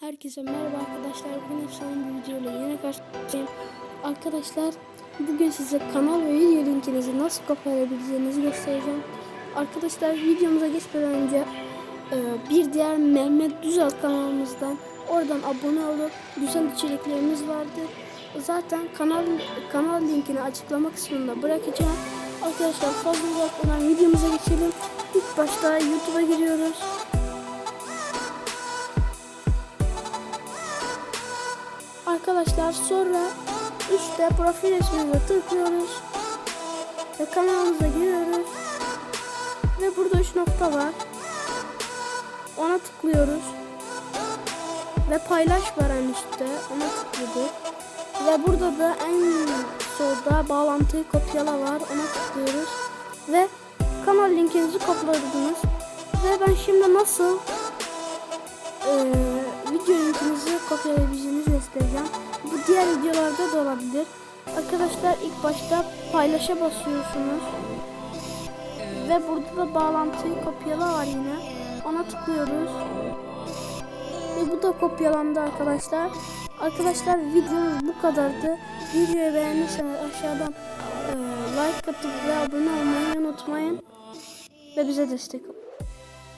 Herkese merhaba arkadaşlar. Bugün efsane bir videoyla yine karşınızdayım. Arkadaşlar bugün size kanal ve video linkinizi nasıl kopyalayabileceğinizi göstereceğim. Arkadaşlar videomuza geçmeden önce e, bir diğer Mehmet Düzel kanalımızdan oradan abone olup güzel içeriklerimiz vardı. Zaten kanal kanal linkini açıklama kısmında bırakacağım. Arkadaşlar fazla uzatmadan videomuza geçelim. İlk başta YouTube'a giriyoruz. Arkadaşlar sonra üstte profil resmimize tıklıyoruz. Ve kanalımıza giriyoruz. Ve burada 3 nokta var. Ona tıklıyoruz. Ve paylaş var en üstte. Ona tıkladık. Ve burada da en solda bağlantıyı kopyala var. Ona tıklıyoruz. Ve kanal linkinizi kopyaladınız. Ve ben şimdi nasıl eee video linkinizi kopyalayabileceğinizi göstereceğim. Bu diğer videolarda da olabilir. Arkadaşlar ilk başta paylaşa basıyorsunuz. Ve burada da bağlantıyı kopyala var yine. Ona tıklıyoruz. Ve bu da kopyalandı arkadaşlar. Arkadaşlar videomuz bu kadardı. Videoyu beğendiyseniz aşağıdan eee, like atıp ve abone olmayı unutmayın. Ve bize destek olun.